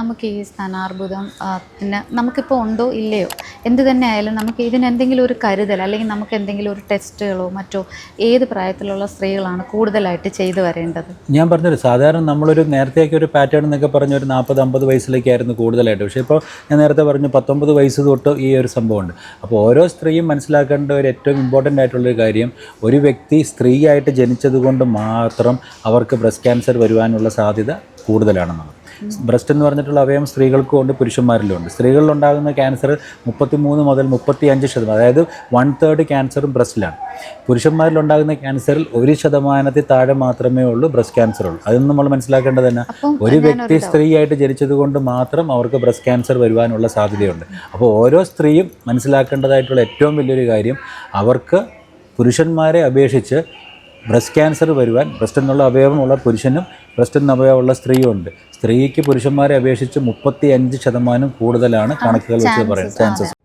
നമുക്ക് ഈ സ്ഥാനാർബുദം പിന്നെ നമുക്കിപ്പോൾ ഉണ്ടോ ഇല്ലയോ? എന്ത് തന്നെ ആയാലും നമുക്ക് ഇതിന് എന്തെങ്കിലും ഒരു കരുതൽ അല്ലെങ്കിൽ നമുക്ക് എന്തെങ്കിലും ഒരു ടെസ്റ്റുകളോ മറ്റോ ഏത് പ്രായത്തിലുള്ള സ്ത്രീകളാണ് കൂടുതലായിട്ട് ചെയ്തു വരേണ്ടത്? ഞാൻ പറഞ്ഞൊരു സാധാരണ നമ്മളൊരു നേരത്തെയൊക്കെ ഒരു പാറ്റേൺ എന്നൊക്കെ പറഞ്ഞ ഒരു നാൽപ്പത് അമ്പത് വയസ്സിലേക്കായിരുന്നു കൂടുതലായിട്ട്. പക്ഷേ ഇപ്പോൾ ഞാൻ നേരത്തെ പറഞ്ഞു പത്തൊമ്പത് വയസ്സ് തൊട്ട് ഈ ഒരു സംഭവമുണ്ട്. അപ്പോൾ ഓരോ സ്ത്രീയും മനസ്സിലാക്കേണ്ട ഒരു ഏറ്റവും ഇമ്പോർട്ടന്റ് ആയിട്ടുള്ളൊരു കാര്യം ഒരു വ്യക്തി സ്ത്രീയായിട്ട് ജനിച്ചത് കൊണ്ട് മാത്രം അവർക്ക് ബ്രസ്റ്റ് ക്യാൻസർ വരുവാനുള്ള സാധ്യത കൂടുതലാണെന്നാണ് ബ്രസ്റ്റ് എന്ന് പറഞ്ഞിട്ടുള്ള അവയവം സ്ത്രീകൾക്കും ഉണ്ട് പുരുഷന്മാരിലും ഉണ്ട്. സ്ത്രീകളിലുണ്ടാകുന്ന ക്യാൻസർ മുപ്പത്തി മൂന്ന് മുതൽ മുപ്പത്തി അഞ്ച് ശതമാനം അതായത് വൺ തേർഡ് ക്യാൻസറും ബ്രസ്റ്റിലാണ്. പുരുഷന്മാരിലുണ്ടാകുന്ന ക്യാൻസറിൽ ഒരു ശതമാനത്തിൽ താഴെ മാത്രമേ ഉള്ളൂ ബ്രസ്റ്റ് ക്യാൻസർ ഉള്ളൂ. അതൊന്നും നമ്മൾ മനസ്സിലാക്കേണ്ടത് തന്നെ. ഒരു വ്യക്തി സ്ത്രീയായിട്ട് ജനിച്ചത് കൊണ്ട് മാത്രം അവർക്ക് ബ്രസ്റ്റ് ക്യാൻസർ വരുവാനുള്ള സാധ്യതയുണ്ട്. അപ്പോൾ ഓരോ സ്ത്രീയും മനസ്സിലാക്കേണ്ടതായിട്ടുള്ള ഏറ്റവും വലിയൊരു കാര്യം അവർക്ക് പുരുഷന്മാരെ അപേക്ഷിച്ച് ബ്രസ്റ്റ് ക്യാൻസർ വരുവാൻ ബ്രസ്റ്റ് എന്നുള്ള അവയവമുള്ള പുരുഷനും ബ്രസ്റ്റ് എന്ന അവയവമുള്ള സ്ത്രീയും ഉണ്ട് സ്ത്രീക്ക് പുരുഷന്മാരെ അപേക്ഷിച്ച് മുപ്പത്തി അഞ്ച് ശതമാനം കൂടുതലാണ് കണക്കുകൾ വെച്ച് പറയുന്നത്. ചാൻസസ്